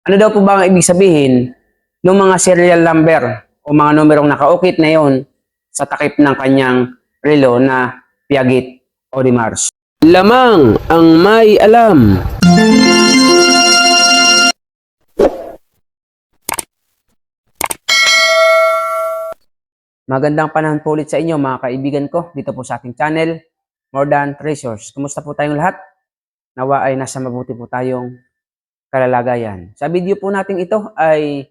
Ano daw po ba ang ibig sabihin ng mga serial number o mga numerong nakaukit na yon sa takip ng kanyang relo na Piagit Audemars? Lamang ang may alam. Magandang panahon po ulit sa inyo mga kaibigan ko dito po sa ating channel, More Than Treasures. Kumusta po tayong lahat? Nawa ay nasa mabuti po tayong kalalagayan. Sa video po natin ito ay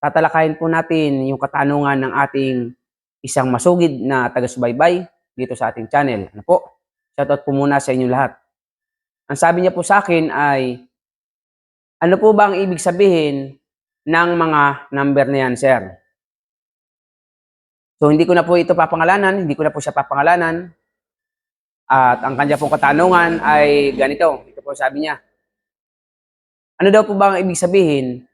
tatalakayin po natin yung katanungan ng ating isang masugid na taga-subaybay dito sa ating channel. Ano po? Shoutout po muna sa inyo lahat. Ang sabi niya po sa akin ay, ano po ba ang ibig sabihin ng mga number na yan, sir? So hindi ko na po ito papangalanan, hindi ko na po siya papangalanan. At ang kanya pong katanungan ay ganito. Ito po sabi niya. Ano daw po ba ang ibig sabihin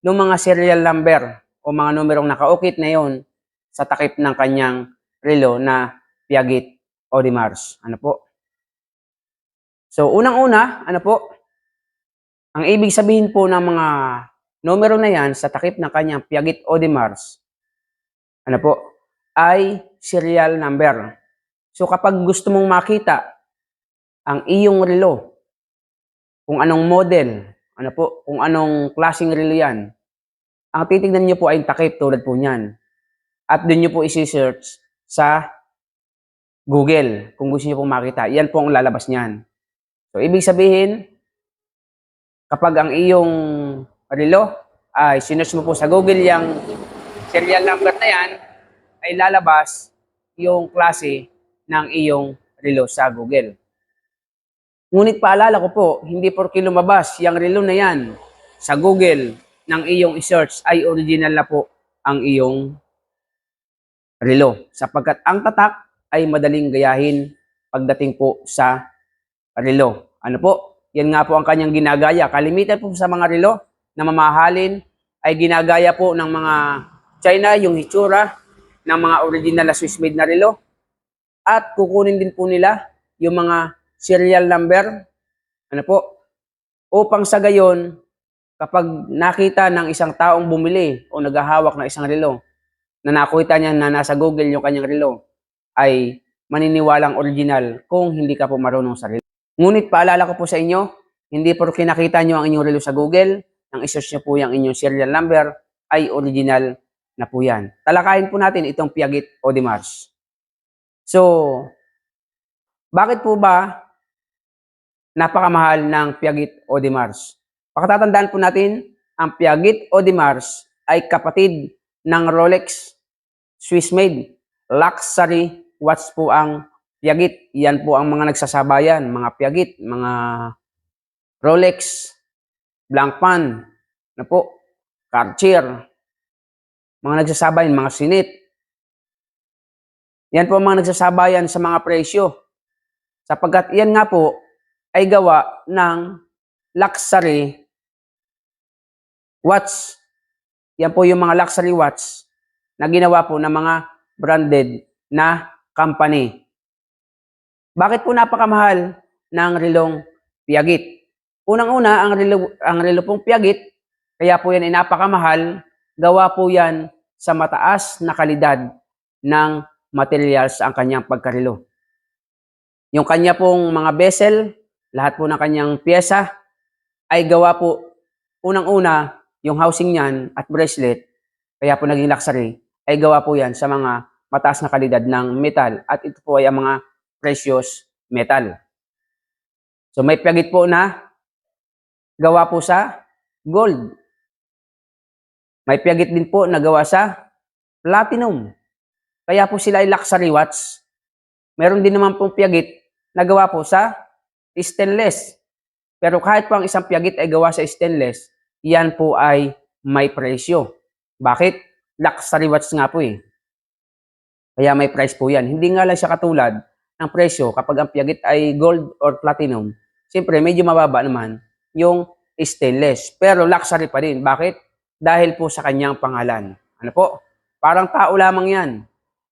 ng mga serial number o mga numerong nakaukit na yon sa takip ng kanyang relo na Piagit Audemars? Ano po? So unang-una, ano po? Ang ibig sabihin po ng mga numero na yan sa takip ng kanyang Piagit Audemars, ano po? ay serial number. So kapag gusto mong makita ang iyong relo, kung anong model, ano po, kung anong klaseng relo yan, ang titignan nyo po ay takip tulad po niyan. At doon nyo po isi-search sa Google kung gusto nyo pong makita. Yan po ang lalabas niyan. So ibig sabihin, kapag ang iyong relo ay sinearch mo po sa Google yung serial number na yan, ay lalabas yung klase ng iyong relo sa Google. Ngunit paalala ko po, hindi porke lumabas yung relo na yan sa Google ng iyong search ay original na po ang iyong relo. Sapagkat ang tatak ay madaling gayahin pagdating po sa relo. Ano po? Yan nga po ang kanyang ginagaya. Kalimitan po sa mga relo na mamahalin ay ginagaya po ng mga China yung hitsura ng mga original na Swiss made na relo. At kukunin din po nila yung mga serial number. Ano po? Upang sa gayon, kapag nakita ng isang taong bumili o naghahawak ng isang relo, na nakita niya na nasa Google yung kanyang relo, ay maniniwalang original kung hindi ka po marunong sa relo. Ngunit paalala ko po sa inyo, hindi porke nakita nyo ang inyong relo sa Google, nang isearch nyo po yung inyong serial number, ay original na po yan. Talakayin po natin itong Piagit Audemars. So, bakit po ba napakamahal ng Piagit Audemars? Pakatatandaan po natin, ang Piagit Audemars ay kapatid ng Rolex Swiss made. Luxury watch po ang Piagit. Yan po ang mga nagsasabayan, mga Piagit, mga Rolex, Blancpain, na po, Cartier, mga nagsasabayan, mga sinit. Yan po ang mga nagsasabayan sa mga presyo. Sapagkat yan nga po ay gawa ng luxury watch. Yan po yung mga luxury watch na ginawa po ng mga branded na company. Bakit po napakamahal ng relong Piagit? Unang-una, ang relo, ang relo pong Piagit, kaya po yan ay napakamahal, gawa po yan sa mataas na kalidad ng materials ang kanyang pagkarelo. Yung kanya pong mga bezel, lahat po ng kanyang pyesa, ay gawa po unang-una yung housing niyan at bracelet, kaya po naging luxury, ay gawa po yan sa mga mataas na kalidad ng metal at ito po ay ang mga precious metal. So may pagit po na gawa po sa gold. May piyagit din po na gawa sa platinum. Kaya po sila ay luxury watch. Meron din naman pong piyagit na gawa po sa stainless. Pero kahit po ang isang piyagit ay gawa sa stainless, yan po ay may presyo. Bakit? Luxury watch nga po eh. Kaya may price po yan. Hindi nga lang siya katulad ng presyo kapag ang piyagit ay gold or platinum. Siyempre, medyo mababa naman yung stainless. Pero luxury pa rin. Bakit? dahil po sa kanyang pangalan. Ano po? Parang tao lamang yan.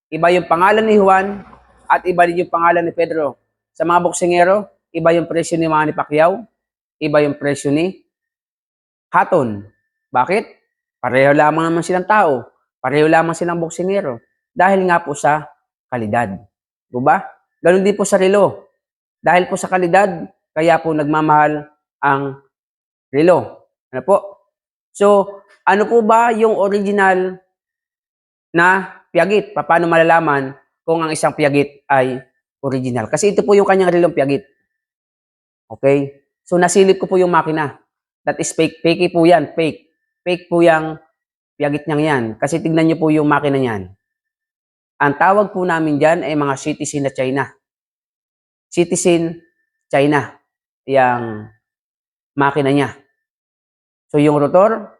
Iba yung pangalan ni Juan at iba din yung pangalan ni Pedro. Sa mga boksingero, iba yung presyo ni Manny Pacquiao, iba yung presyo ni Hatton. Bakit? Pareho lamang naman silang tao. Pareho lamang silang boksingero. Dahil nga po sa kalidad. Di ba? Ganon din po sa relo. Dahil po sa kalidad, kaya po nagmamahal ang relo. Ano po? So, ano po ba yung original na piyagit? Paano malalaman kung ang isang piyagit ay original? Kasi ito po yung kanyang relong piyagit. Okay? So, nasilip ko po yung makina. That is fake. Fake po yan. Fake. Fake po yung piyagit niyang yan. Kasi tignan niyo po yung makina niyan. Ang tawag po namin dyan ay mga citizen na China. Citizen China. Yang makina niya. So, yung rotor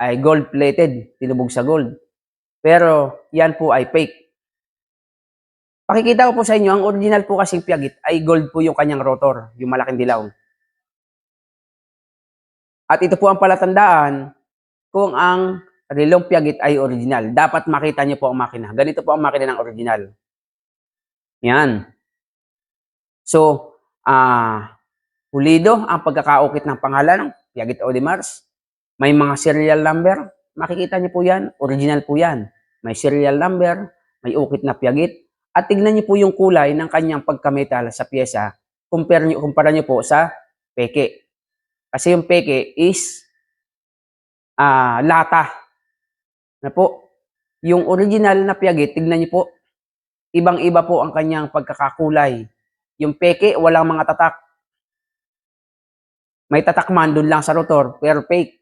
ay gold-plated. Tinubog sa gold. Pero, yan po ay fake. Pakikita ko po sa inyo, ang original po kasing piyagit ay gold po yung kanyang rotor, yung malaking dilaw. At ito po ang palatandaan kung ang relong piyagit ay original. Dapat makita niyo po ang makina. Ganito po ang makina ng original. Yan. So, ah, pulido ang pagkakaukit ng pangalan, Piagit Audemars. May mga serial number. Makikita niyo po yan. Original po yan. May serial number, may ukit na Piagit. At tignan niyo po yung kulay ng kanyang pagkametal sa pyesa. Compare niyo, kumpara niyo po sa peke. Kasi yung peke is ah lata. Na po. Yung original na Piagit, tignan niyo po. Ibang-iba po ang kanyang pagkakakulay. Yung peke, walang mga tatak. May tatak man doon lang sa rotor, pero fake.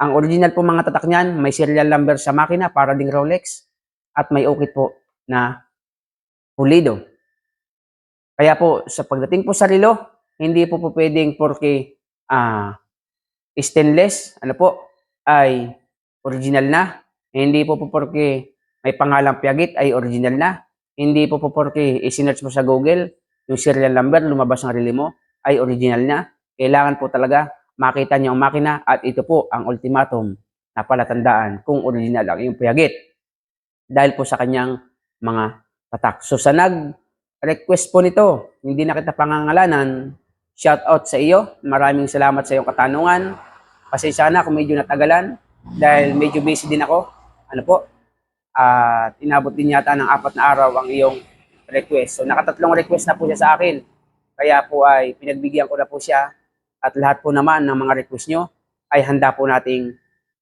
Ang original po mga tatak niyan, may serial number sa makina para ding Rolex at may ukit po na pulido. Kaya po, sa pagdating po sa relo, hindi po po pwedeng porque ah stainless, ano po, ay original na. Hindi po po porque may pangalang Piagit ay original na. Hindi po po porque isinearch mo sa Google, yung serial number, lumabas ang relo mo, ay original na. Kailangan po talaga makita niyo ang makina at ito po ang ultimatum na palatandaan kung original ang iyong Piagit. Dahil po sa kanyang mga tatak. So sa nag-request po nito, hindi na kita pangangalanan, shout out sa iyo. Maraming salamat sa iyong katanungan. Pasensya na kung medyo natagalan dahil medyo busy din ako. Ano po? At inabot din yata ng apat na araw ang iyong request. So nakatatlong request na po siya sa akin. Kaya po ay pinagbigyan ko na po siya at lahat po naman ng mga request nyo ay handa po nating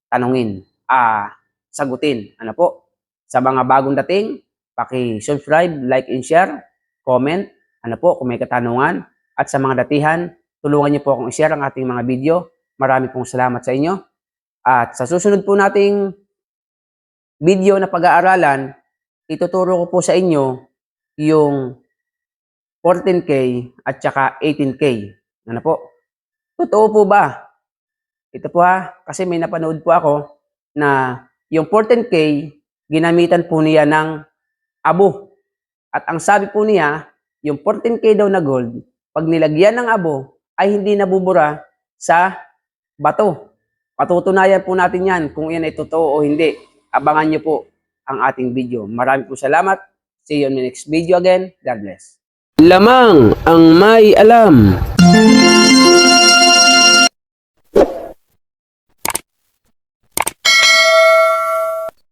tanungin, ah, sagutin. Ano po? Sa mga bagong dating, paki-subscribe, like and share, comment, ano po kung may katanungan. At sa mga datihan, tulungan niyo po akong i-share ang ating mga video. Marami pong salamat sa inyo. At sa susunod po nating video na pag-aaralan, ituturo ko po sa inyo yung 14K at saka 18K. Ano po? Totoo po ba? Ito po ha, kasi may napanood po ako na yung 14K, ginamitan po niya ng abo. At ang sabi po niya, yung 14K daw na gold, pag nilagyan ng abo, ay hindi nabubura sa bato. Patutunayan po natin yan kung yan ay totoo o hindi. Abangan nyo po ang ating video. Marami po salamat. See you on the next video again. God bless. Lamang ang may alam.